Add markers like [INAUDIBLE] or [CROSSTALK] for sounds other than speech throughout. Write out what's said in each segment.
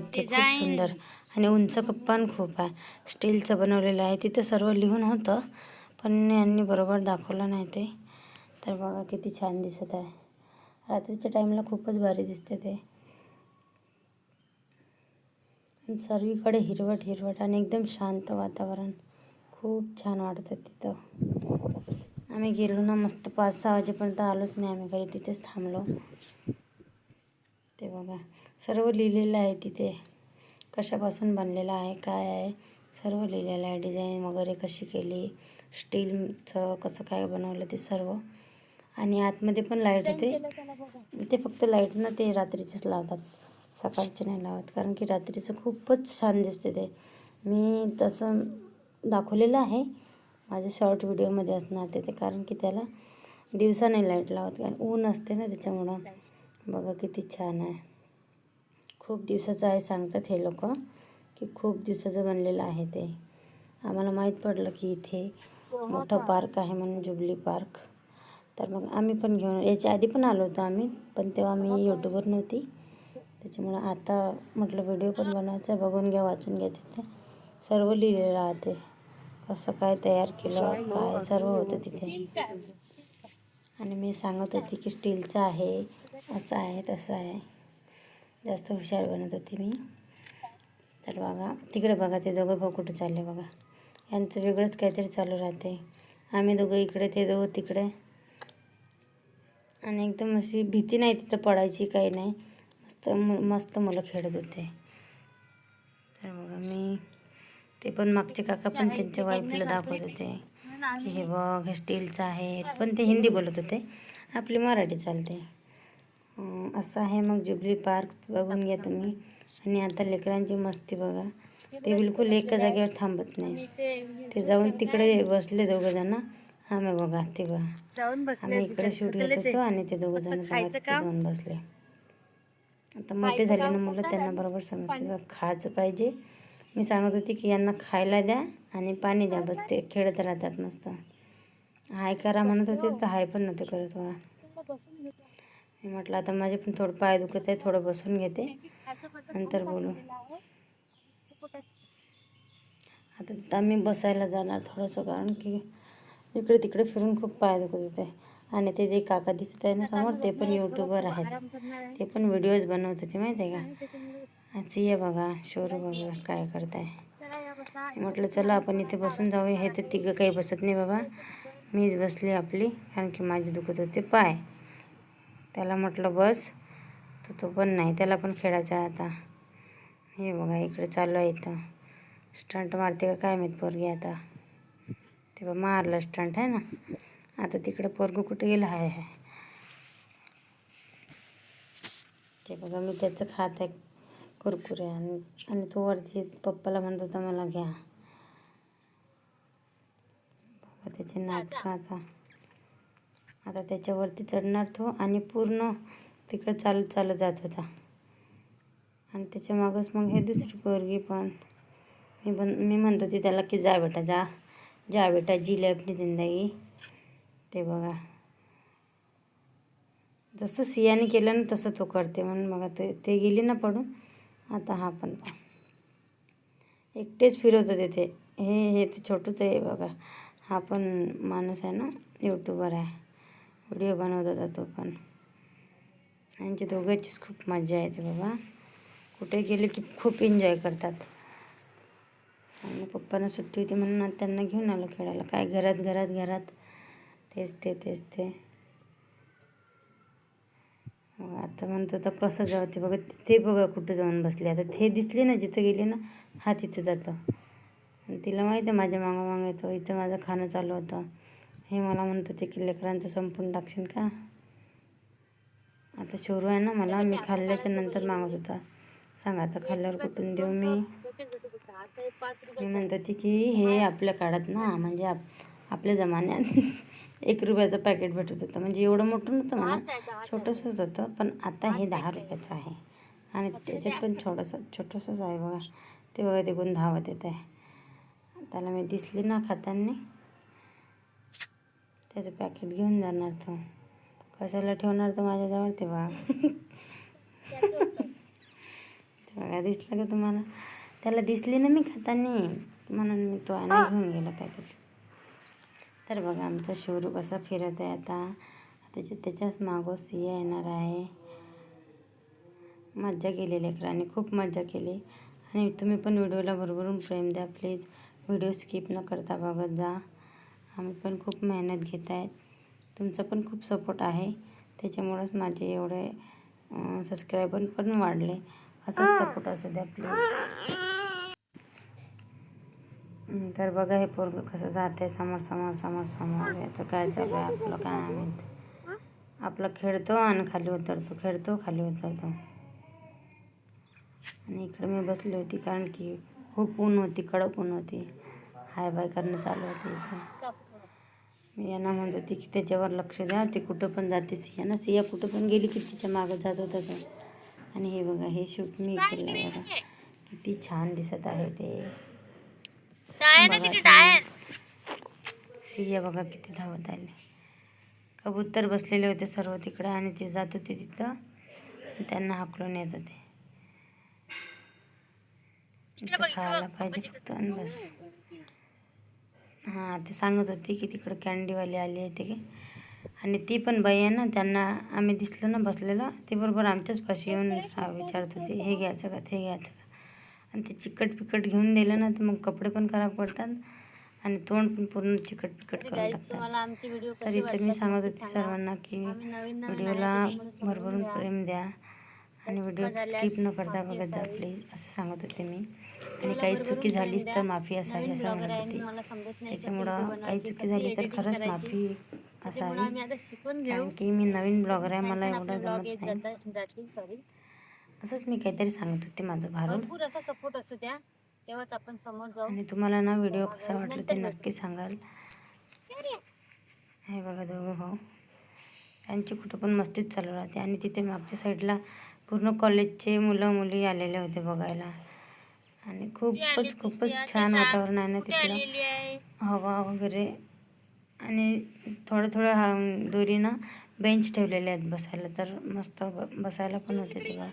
आहेत ते खूप सुंदर. आणि उंच पण खूप आहे. स्टीलचं बनवलेलं आहे. तिथं सर्व लिहून होतं. पण यांनी बरोबर दाखवलं नाही ते. तर बघा किती छान दिसत आहे. रात्रीच्या टाईमला खूपच भारी दिसते ते. सर्वीकडे हिरवट हिरवट आणि एकदम शांत वातावरण. खूप छान वाटतं तिथं. आम्ही गेलो ना मस्त पाच सहा वाजेपर्यंत आलोच नाही आम्ही. घरी तिथेच थांबलो. ते बघा. सर्व लिहिलेलं आहे तिथे. कशापासून बनलेलं आहे काय आहे सर्व लिहिलेलं आहे. डिझाईन वगैरे कशी केली स्टीलचं कसं काय बनवलं ते सर्व. आणि आतमध्ये पण लाइट होते. ते फक्त लाइट ना ते रात्रीचेच लावतात. सकाळचे नाही लावत. कारण की रात्रीचं खूपच छान दिसते ते. मी तसं दाखवलेलं आहे. माझ्या शॉर्ट व्हिडिओमध्ये असणार ते ते कारण की त्याला दिवसा नाही लाइट लावत कारण ऊन असते ना त्याच्यामुळं. बघा किती छान आहे. खूप दिवसाचं आहे सांगतात हे लोक की खूप दिवसाचं बनलेलं आहे ते. आम्हाला माहीत पडलं की इथे मोठं पार्क आहे म्हणून जुबली पार्क. तर मग आम्ही पण घेऊन याच्या आधी पण आलो होतो आम्ही पण तेव्हा मी यूट्यूबवर नव्हती. त्याच्यामुळं आता म्हटलं व्हिडिओ पण बनवायचा बघून घ्या वाचून घ्या तिथे. सर्व लिहिलेलं राहते कसं काय तयार केलं काय सर्व होतं तिथे. आणि मी सांगत होती की स्टीलचं आहे असं आहे तसं आहे. जास्त हुशार बनत होती मी. तर बघा तिकडे बघा ते दोघं भाऊ कुठं चालले बघा. यांचं वेगळंच काहीतरी चालू राहते आम्ही दोघं इकडे ते दोघं तिकडे. आणि एकदम अशी भीती नाही तिथं पडायची काही नाही. मस्त मस्त मुलं खेळत होते. तर बघा मी ते पण मागचे काका पण त्यांच्या वाईफला दाखवत होते. की हे बघ हे स्टीलचं आहे पण ते हिंदी बोलत होते. आपली मराठी चालते. असं आहे. मग जुबली पार्क बघून घ्या तुम्ही. आणि आता लेकरांची मस्ती बघा. ते बिलकुल एका जागेवर थांबत नाही. ते जाऊन तिकडे बसले दोघं जण. आम्ही बघा ते बघा. आम्ही इकडे शूट घेत होतो आणि ते दोघं जण? जाऊन बसले. आता मोठे झाले ना मुलं त्यांना बरोबर समजते. बा, खायचं पाहिजे. मी सांगत होती की यांना खायला द्या आणि पाणी द्या. बस ते खेळत राहतात मस्त हाय करा म्हणत होते. तर हाय पण नव्हते करत बघा. मी म्हटलं आता माझे पण थोडं पाय दुखत आहे थोडं बसून घेते. नंतर बोलू. आता आम्ही बसायला जाणार थोडंसं कारण की इकडे तिकडे फिरून खूप पाय दुखत होते. आणि ते जे काका दिसत आहे ना समोर ते पण यूट्यूबर आहेत. ते पण व्हिडिओज बनवत होते माहिती आहे का? अच्छा ये बघा शोर बघा काय करताय. म्हटलं चला आपण इथे बसून जाऊया. हे तर तिघं काही बसत नाही बाबा. मीच बसली आपली कारण की माझे दुखत होते पाय. त्याला म्हटलं बस तर तो पण नाही त्याला पण खेळायचं आहे आता. हे बघा इकडे चालू आहे इथं. स्टंट मारते का काय माहीत पोरगी आता. ते बा मारलं स्टंट आहे ना? आता तिकडे पोरगं कुठे गेलं? हाय हाय. ते बघा मी त्याचं खात आहे कुरकुरे आणि आणि तो वरती पप्पाला म्हणत होता मला घ्या. बघा त्याचे नाटकं आता आता त्याच्यावरती चढणार तो आणि पूर्ण तिकडं चालत चालत जात होता. आणि त्याच्या मागंच मग हे दुसरी पोरगी पण मी पण मी म्हणत होती त्याला की जा बेटा जा. जा बेटा जी ले अपनी जिंदगी. ते बघा. जसं सियाने केलं ना तसं तो करते म्हणून बघा ते ते गेली ना पडून. आता हा पण पहा. एकटेच फिरवत होते ते हे हे ते छोटूच आहे बघा. हा पण माणूस आहे ना यूट्यूबर आहे. व्हिडिओ बनवत होता तो पण. यांची दोघांचीच खूप मजा येते बाबा. कुठे गेले की खूप एन्जॉय करतात. आणि पप्पांना सुट्टी होती म्हणून त्यांना घेऊन आलो खेळायला. काय घरात घरात घरात. तेच ते तेच ते. मग आता म्हणतो तर कसं जाऊ ते बघा ते बघा कुठं जाऊन बसले. आता ते दिसले ना जिथं गेले ना हा तिथं जातो. आणि तिला माहिती आहे माझ्या मागं मागं येतो. इथं माझं खाणं चालू होतं. हे मला म्हणत होते की लेकरांचं संपून टाकशील का? आता चोरू आहे ना मला. मी खाल्ल्याच्या नंतर मागत होता. सांगा आता खाल्ल्यावर कुठून देऊ मी? मी म्हणत होती की हे आपल्या काळात ना म्हणजे आप आपल्या जमान्यात [LAUGHS] एक रुपयाचं पॅकेट भेटत होतं. म्हणजे एवढं मोठं नव्हतं म्हणा. छोटंसंच होतं पण आता हे दहा रुपयाचं आहे. आणि त्याच्यात पण छोटंसं छोटंसंच आहे बघा. ते बघा ते कोण धावत येत आहे त्याला मी दिसली ना खाताना त्याचं पॅकेट घेऊन जाणार तो. कशाला ठेवणार तर माझ्याजवळ ते बा बघा दिसलं का तुम्हाला? त्याला दिसली ना मी खाताना म्हणून मी तो आणून घेऊन गेला पॅकेट तर बघा आमचा शोरू कसा फिरत आहे आता. त्याच्या त्याच्याच मागं सिया येणार आहे. मज्जा केली लेकरांनी खूप मज्जा केली. आणि तुम्ही पण व्हिडिओला भरभरून प्रेम द्या प्लीज. व्हिडिओ स्किप न करता बघत जा. आम्ही पण खूप मेहनत घेत आहेत. तुमचा पण खूप सपोर्ट आहे. त्याच्यामुळंच माझे एवढे सबस्क्रायबर पण वाढले. असं सपोर्ट असू द्या प्लीज तर बघा हे पोरगं कसं जात आहे समोर समोर समोर समोर. याचं काय चालू आहे आपलं काय माहीत. आपलं खेळतो आणि खाली उतरतो खेळतो खाली उतरतो. आणि इकडे मी बसली होती कारण की खूप ऊन होती कडक ऊन होती. हाय बाय करणं चालू होती इथे. मी यांना म्हणत होती की त्याच्यावर लक्ष द्या ते कुठं पण जाते सिया ना सिया कुठं पण गेली की तिच्या मागं जात होता तो. आणि हे बघा हे शूट मी केलं बघा. किती छान दिसत आहे ते. सिया बघा किती धावत आले. कबूतर बसलेले होते सर्व तिकडं आणि ते जात होते तिथं. त्यांना हाकलून येत होते. खायला पाहिजे फक्त आणि बस. हां ते सांगत होती की तिकडं कॅन्डीवाली आली आहे ते. आणि ती पण बाई आहे ना त्यांना आम्ही दिसलो ना बसलेलं ती बरोबर आमच्याच पाशी येऊन विचारत होती हे घ्यायचं का ते घ्यायचं का? आणि ते चिकट पिकट घेऊन दिलं ना तर मग कपडे पण खराब पडतात आणि तोंड पण पूर्ण चिकट पिकट करून तर इथे मी सांगत होते सर्वांना की व्हिडिओला भरभरून प्रेम द्या आणि व्हिडिओ स्किप न करता बघत जा प्लीज असं सांगत होते मी. आणि काही चुकी झालीच तर माफी असावी असं म्हणत त्याच्यामुळं काही चुकी झाली तर खरंच माफी असावी. कारण की मी नवीन ब्लॉगर आहे मला एवढं जमत नाही. असंच मी काहीतरी सांगत होते माझं भरपूर असा सपोर्ट असू द्या. तेव्हाच आपण समोर जाऊ. आणि तुम्हाला ना व्हिडिओ कसा वाटला ते नक्की सांगाल. हे बघा दोघं भाऊ त्यांची कुठं पण मस्तीच चालू राहते. आणि तिथे मागच्या साईडला पूर्ण कॉलेजचे मुलं मुली आलेले होते बघायला. आणि खूपच खूपच छान वातावरण आहे ना तिथलं हवा वगैरे. आणि थोडं थोडं हा दुरीनं बेंच ठेवलेले आहेत बसायला तर मस्त ब बसायला पण होते तेव्हा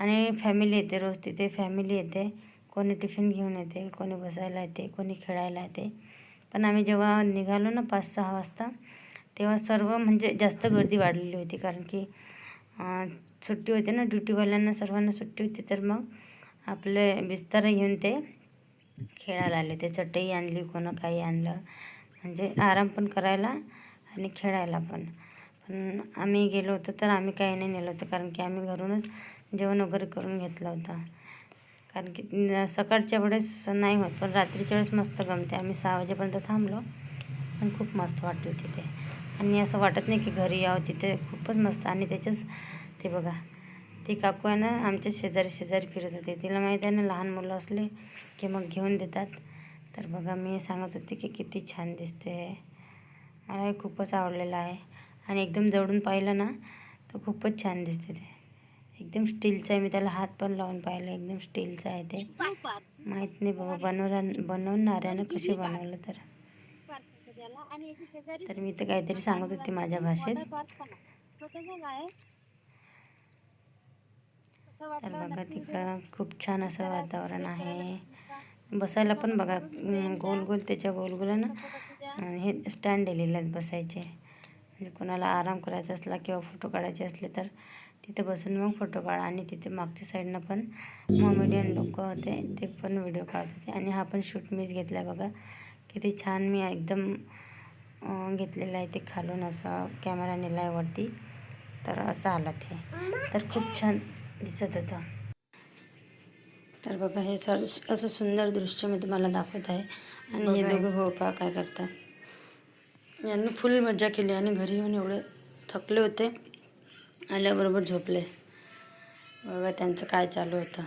आणि फॅमिली येते रोज तिथे फॅमिली येते. कोणी टिफिन घेऊन येते कोणी बसायला येते कोणी खेळायला येते. पण आम्ही जेव्हा निघालो ना पाच सहा वाजता तेव्हा सर्व म्हणजे जास्त गर्दी वाढलेली होती कारण की सुट्टी होती ना ड्युटीवाल्यांना सर्वांना सुट्टी होती तर मग आपले बिस्तर घेऊन ते खेळायला आले. ते चटई आणली कोणं काही आणलं. म्हणजे आराम पण करायला आणि खेळायला पण. पण आम्ही गेलो होतो तर आम्ही काही नाही नेलं होतं कारण की आम्ही घरूनच जेवण वगैरे करून घेतलं होतं. कारण की सकाळच्या वेळेस नाही होत पण रात्रीच्या वेळेस मस्त गमते. आम्ही सहा वाजेपर्यंत थांबलो पण खूप मस्त वाटलं तिथे. आणि असं वाटत नाही की घरी यावं तिथे खूपच मस्त. आणि त्याच्याच ते बघा ती काकू आहे ना आमच्या शेजारी शेजारी फिरत होते. तिला माहीत आहे ना लहान मुलं असले की मग घेऊन देतात. तर बघा मी सांगत होते की किती छान दिसते. मला हे खूपच आवडलेलं आहे. आणि एकदम जवळून पाहिलं ना तर खूपच छान दिसते ते. एकदम स्टीलचं आहे. मी त्याला हात पण लावून पाहिलं. एकदम स्टीलचं आहे ते. माहीत नाही बाबा बनवणार बनवणाऱ्यानं कसे बनवलं तर. तर मी तर काहीतरी सांगत होते माझ्या भाषेत. तर बघा तिकडं खूप छान असं वातावरण आहे. बसायला पण बघा गोल गोल त्याच्या गोल गोल ना हे स्टँड दिलेले आहेत बसायचे. म्हणजे कोणाला आराम करायचा असला किंवा फोटो काढायचे असले तर तिथे बसून मग फोटो काढा. आणि तिथे मागच्या साईडनं पण मॉमेडियन लोक होते ते पण व्हिडिओ काढत होते. आणि हा पण शूट मीच घेतला बघा. किती छान मी एकदम घेतलेलं आहे ते खालून असं कॅमेरा नेला आहे वरती. तर असं आलं ते. तर खूप छान दिसत होतं. तर बघा हे सर असं सुंदर दृश्य मी तुम्हाला दाखवत आहे. आणि हे दोघं भाऊ पहा काय करतात. यांनी फुल मजा केली आणि घरी येऊन एवढे थकले होते. आल्याबरोबर झोपले. बघा त्यांचं काय चालू होतं.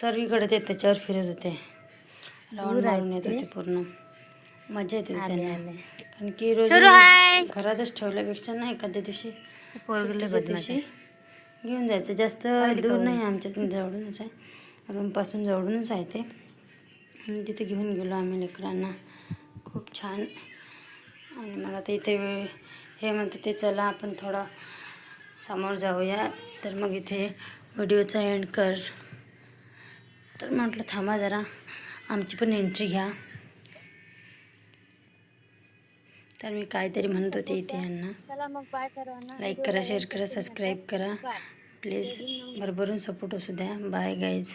सर्वीकडे ते त्याच्यावर फिरत होते. राऊंड मारून येत होते पूर्ण. मजा येते त्यांना. कारण की रोज घरातच ठेवल्यापेक्षा ना एखाद्या दिवशी दिवशी घेऊन जायचं. जास्त दूर नाही आमच्या जवळूनच आहे. रूमपासून जवळूनच आहे ते. आणि तिथे घेऊन गेलो आम्ही लेकरांना. खूप छान. आणि मग आता इथे हे म्हणते ते चला आपण थोडं समोर जाऊया. तर मग इथे व्हिडिओचा एंड कर. तर म्हटलं थांबा जरा. आमची पण एंट्री घ्या. तर मी काहीतरी म्हणत होते इथे यांना. चला मग बाय सर्वांना. लाईक करा शेअर करा सबस्क्राईब करा. प्लीज भरभरून सपोर्ट असू द्या. Bye guys